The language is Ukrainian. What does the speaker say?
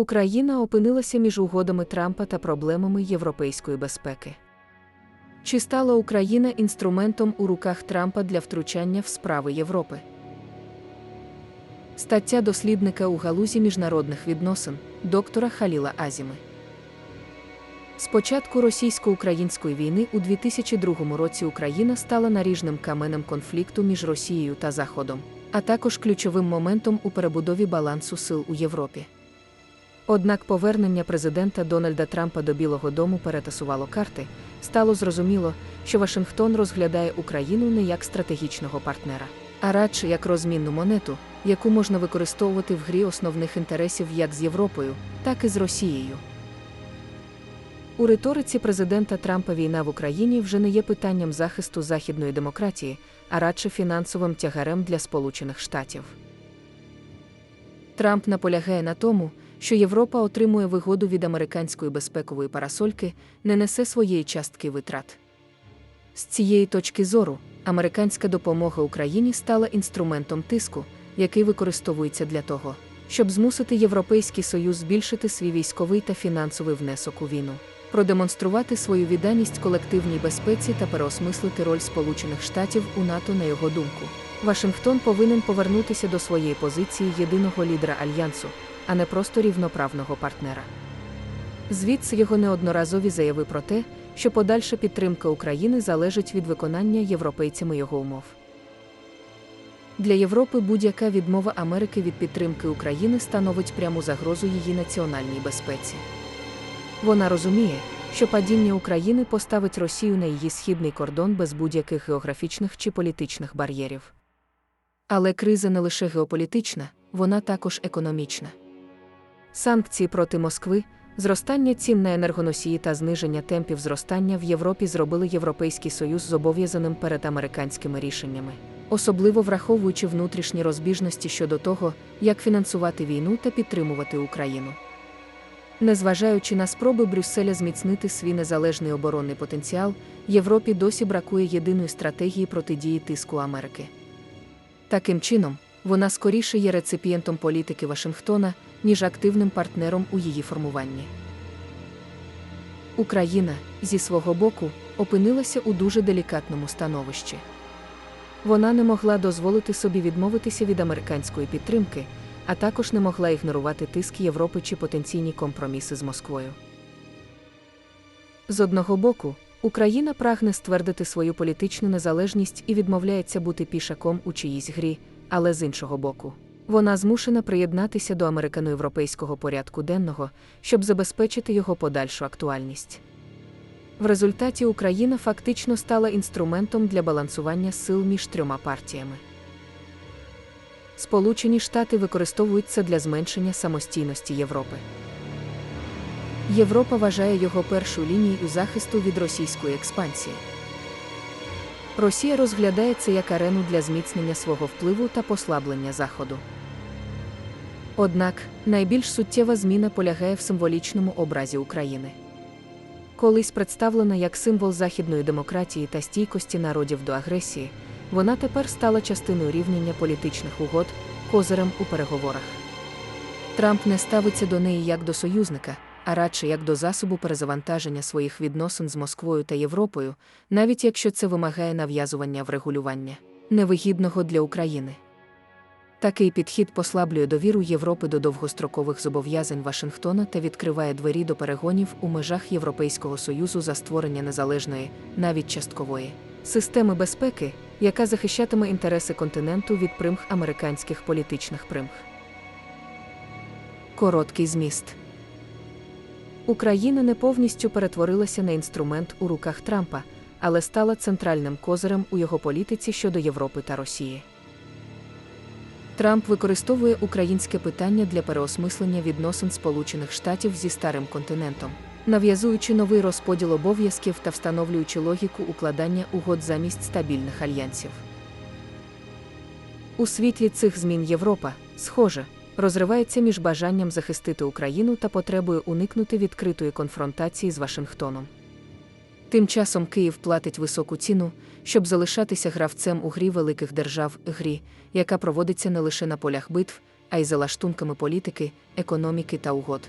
Україна опинилася між угодами Трампа та проблемами європейської безпеки. Чи стала Україна інструментом у руках Трампа для втручання в справи Європи? Стаття дослідника у галузі міжнародних відносин доктора Халіла Азіми. З початку російсько-української війни у 2002 році Україна стала наріжним каменем конфлікту між Росією та Заходом, а також ключовим моментом у перебудові балансу сил у Європі. Однак повернення президента Дональда Трампа до Білого Дому перетасувало карти, стало зрозуміло, що Вашингтон розглядає Україну не як стратегічного партнера, а радше як розмінну монету, яку можна використовувати в грі основних інтересів як з Європою, так і з Росією. У риториці президента Трампа війна в Україні вже не є питанням захисту західної демократії, а радше фінансовим тягарем для Сполучених Штатів. Трамп наполягає на тому, що Європа отримує вигоду від американської безпекової парасольки, не несе своєї частки витрат. З цієї точки зору, американська допомога Україні стала інструментом тиску, який використовується для того, щоб змусити Європейський Союз збільшити свій військовий та фінансовий внесок у війну, продемонструвати свою відданість колективній безпеці та переосмислити роль Сполучених Штатів у НАТО на його думку. Вашингтон повинен повернутися до своєї позиції єдиного лідера альянсу, а не просто рівноправного партнера. Звідси його неодноразові заяви про те, що подальша підтримка України залежить від виконання європейцями його умов. Для Європи будь-яка відмова Америки від підтримки України становить пряму загрозу її національній безпеці. Вона розуміє, що падіння України поставить Росію на її східний кордон без будь-яких географічних чи політичних бар'єрів. Але криза не лише геополітична, вона також економічна. Санкції проти Москви, зростання цін на енергоносії та зниження темпів зростання в Європі зробили Європейський Союз зобов'язаним перед американськими рішеннями, особливо враховуючи внутрішні розбіжності щодо того, як фінансувати війну та підтримувати Україну. Незважаючи на спроби Брюсселя зміцнити свій незалежний оборонний потенціал, Європі досі бракує єдиної стратегії протидії тиску Америки. Таким чином, вона скоріше є реципієнтом політики Вашингтона, ніж активним партнером у її формуванні. Україна, зі свого боку, опинилася у дуже делікатному становищі. Вона не могла дозволити собі відмовитися від американської підтримки, а також не могла ігнорувати тиск Європи чи потенційні компроміси з Москвою. З одного боку, Україна прагне ствердити свою політичну незалежність і відмовляється бути пішаком у чиїсь грі, але з іншого боку, вона змушена приєднатися до американо-європейського порядку денного, щоб забезпечити його подальшу актуальність. В результаті Україна фактично стала інструментом для балансування сил між трьома партіями. Сполучені Штати використовують це для зменшення самостійності Європи. Європа вважає його першу лінією захисту від російської експансії. Росія розглядає це як арену для зміцнення свого впливу та послаблення Заходу. Однак найбільш суттєва зміна полягає в символічному образі України. Колись представлена як символ західної демократії та стійкості народів до агресії, вона тепер стала частиною рівняння політичних угод, козирем у переговорах. Трамп не ставиться до неї як до союзника, а радше як до засобу перезавантаження своїх відносин з Москвою та Європою, навіть якщо це вимагає нав'язування врегулювання, невигідного для України. Такий підхід послаблює довіру Європи до довгострокових зобов'язань Вашингтона та відкриває двері до перегонів у межах Європейського Союзу за створення незалежної, навіть часткової, системи безпеки, яка захищатиме інтереси континенту від примх американських політичних примх. Короткий зміст. Україна не повністю перетворилася на інструмент у руках Трампа, але стала центральним козирем у його політиці щодо Європи та Росії. Трамп використовує українське питання для переосмислення відносин Сполучених Штатів зі старим континентом, нав'язуючи новий розподіл обов'язків та встановлюючи логіку укладання угод замість стабільних альянсів. У світлі цих змін Європа, схоже, розривається між бажанням захистити Україну та потребою уникнути відкритої конфронтації з Вашингтоном. Тим часом Київ платить високу ціну, щоб залишатися гравцем у грі великих держав, грі, яка проводиться не лише на полях битв, а й за лаштунками політики, економіки та угод.